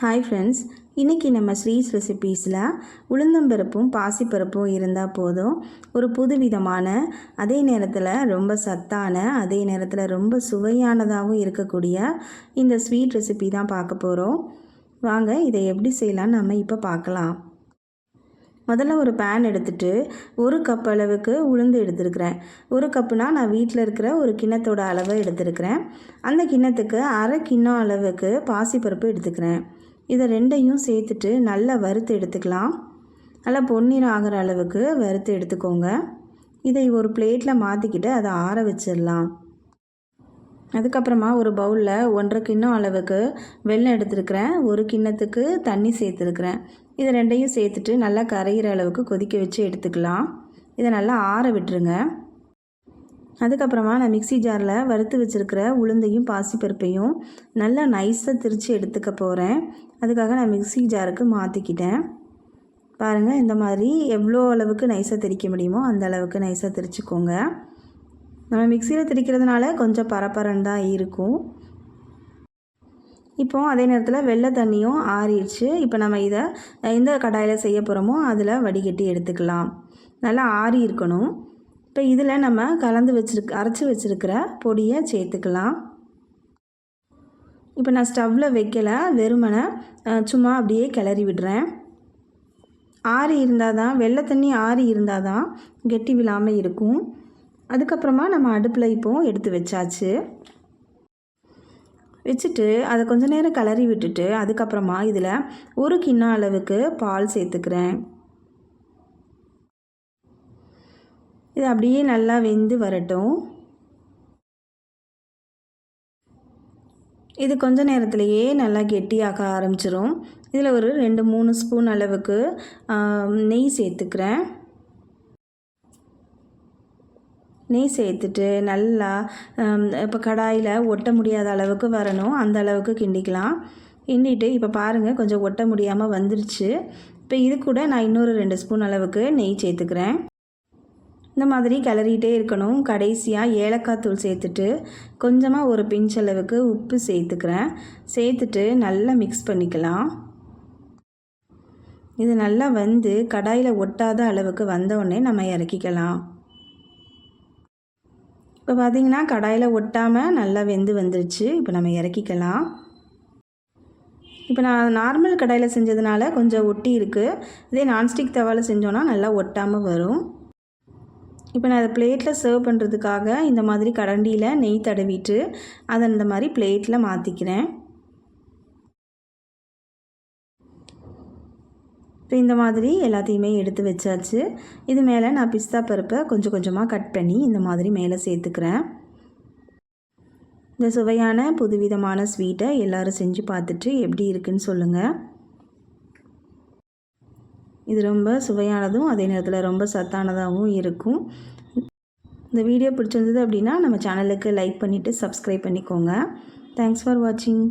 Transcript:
Hi friends இன்றைக்கி நம்ம ஸ்ரீஸ் ரெசிபீஸில் உளுந்தம்பருப்பும் பாசிப்பருப்பும் இருந்தால் போதும். ஒரு புதுவிதமான அதே நேரத்தில் ரொம்ப சத்தான அதே நேரத்தில் ரொம்ப சுவையானதாகவும் இருக்கக்கூடிய இந்த ஸ்வீட் ரெசிபி தான் பார்க்க போகிறோம் வாங்க இதை எப்படி செய்யலாம்னு நம்ம இப்போ பார்க்கலாம். முதல்ல ஒரு பேன் எடுத்துட்டு ஒரு கப் அளவுக்கு உளுந்து எடுத்துருக்கிறேன். ஒரு கப்புனா நான் வீட்டில் இருக்கிற ஒரு கிண்ணத்தோட அளவை எடுத்துருக்கிறேன். அந்த கிண்ணத்துக்கு அரை கிண்ணம் அளவுக்கு பாசிப்பருப்பு எடுத்துக்கிறேன். இதை ரெண்டையும் சேர்த்துட்டு நல்லா வறுத்து எடுத்துக்கலாம். நல்லா பொன்னிறம் ஆகிற அளவுக்கு வறுத்து எடுத்துக்கோங்க. இதை ஒரு பிளேட்டில் மாற்றிக்கிட்டு அதை ஆற வச்சிடலாம். அதுக்கப்புறமா ஒரு பவுலில் ஒன்றரை கிண்ணம் அளவுக்கு வெள்ளம் எடுத்துருக்கிறேன். ஒரு கிண்ணத்துக்கு தண்ணி சேர்த்துருக்குறேன். இதை ரெண்டையும் சேர்த்துட்டு நல்லா கரையிற அளவுக்கு கொதிக்க வச்சு எடுத்துக்கலாம். இதை நல்லா ஆற விட்டுருங்க. அதுக்கப்புறமா நான் மிக்சி ஜாரில் வறுத்து வச்சுருக்கிற உளுந்தையும் பாசிப்பருப்பையும் நல்லா நைஸாக திரித்து எடுத்துக்க போகிறேன் அதுக்காக நான் மிக்சி ஜாருக்கு மாற்றிக்கிட்டேன் பாருங்கள் இந்த மாதிரி எவ்வளோ அளவுக்கு நைஸாக திரிக்க முடியுமோ அந்த அளவுக்கு நைஸாக திரிச்சுக்கோங்க. நம்ம மிக்சியில் திரிக்கிறதுனால கொஞ்சம் பரபரன்னு தான் இருக்கும். இப்போது அதே நேரத்தில் வெள்ளை தண்ணியும் ஆறிடுச்சு. இப்போ நம்ம இதை எந்த கடாயில் செய்ய போகிறோமோ அதில் வடிகட்டி எடுத்துக்கலாம். நல்லா ஆறி இருக்கணும். இப்போ இதில் நம்ம கலந்து வச்சுருக்க அரைச்சி வச்சுருக்கிற பொடியை சேர்த்துக்கலாம். இப்போ நான் ஸ்டவ்வில் வைக்கலை வெறுமனை சும்மா அப்படியே கிளறி விடுறேன். ஆறி இருந்தால் தான் வெள்ளை தண்ணி ஆறி இருந்தால் தான் கெட்டி விழாமல் இருக்கும். அதுக்கப்புறமா நம்ம அடுப்பில் இப்போது எடுத்து வச்சாச்சு. வச்சுட்டு அதை கொஞ்ச நேரம் கிளறி விட்டுட்டு அதுக்கப்புறமா இதில் ஒரு கிண்ணம் அளவுக்கு பால் சேர்த்துக்கிறேன். இது அப்படியே நல்லா வெந்து வரட்டும். இது கொஞ்ச நேரத்திலையே நல்லா கெட்டியாக ஆரம்பிச்சிரும். இதில் ஒரு ரெண்டு மூணு ஸ்பூன் அளவுக்கு நெய் சேர்த்துக்கிறேன். நெய் சேர்த்துட்டு நல்லா இப்போ கடாயில் ஒட்ட முடியாத அளவுக்கு வரணும். அந்த அளவுக்கு கிண்டிக்கலாம். கிண்டிட்டு இப்போ பாருங்கள் கொஞ்சம் ஒட்ட முடியாமல் வந்துருச்சு. இப்போ இது கூட நான் இன்னொரு ரெண்டு ஸ்பூன் அளவுக்கு நெய் சேர்த்துக்கிறேன். இந்த மாதிரி கிளறிட்டே இருக்கணும். கடைசியாக ஏலக்காய் தூள் சேர்த்துட்டு கொஞ்சமாக ஒரு பிஞ்ச் அளவுக்கு உப்பு சேர்த்துக்கிறேன். சேர்த்துட்டு நல்லா மிக்ஸ் பண்ணிக்கலாம். இது நல்லா வந்து கடாயில் ஒட்டாத அளவுக்கு வந்தவுடனே நம்ம இறக்கிக்கலாம். இப்போ பார்த்திங்கன்னா கடாயில் ஒட்டாமல் நல்லா வெந்து வந்துருச்சு. இப்போ நம்ம இறக்கிக்கலாம். இப்போ நான் நார்மல் கடாயில் செஞ்சதுனால கொஞ்சம் ஒட்டி இருக்குது இதே நான்ஸ்டிக் தவாவில் செஞ்சோன்னா நல்லா ஒட்டாமல் வரும். இப்போ நான் அதை பிளேட்டில் சர்வ் பண்ணுறதுக்காக இந்த மாதிரி கரண்டியில் நெய் தடவிட்டு அதை இந்த மாதிரி பிளேட்டில் மாற்றிக்கிறேன் இப்போ இந்த மாதிரி எல்லாத்தையுமே எடுத்து வச்சாச்சு. இது மேலே நான் பிஸ்தா பருப்பை கொஞ்சம் கொஞ்சமாக கட் பண்ணி இந்த மாதிரி மேலே சேர்த்துக்கிறேன். இந்த சுவையான புதுவிதமான ஸ்வீட்டை எல்லோரும் செஞ்சு பார்த்துட்டு எப்படி இருக்குன்னு சொல்லுங்கள் இது ரொம்ப சுவையானதும் அதே நேரத்தில் ரொம்ப சத்தானதாகவும் இருக்கும். இந்த வீடியோ பிடிச்சிருந்தது அப்படின்னா நம்ம சேனலுக்கு லைக் பண்ணிவிட்டு சப்ஸ்கிரைப் பண்ணிக்கோங்க. தேங்க்ஸ் ஃபார் வாட்சிங்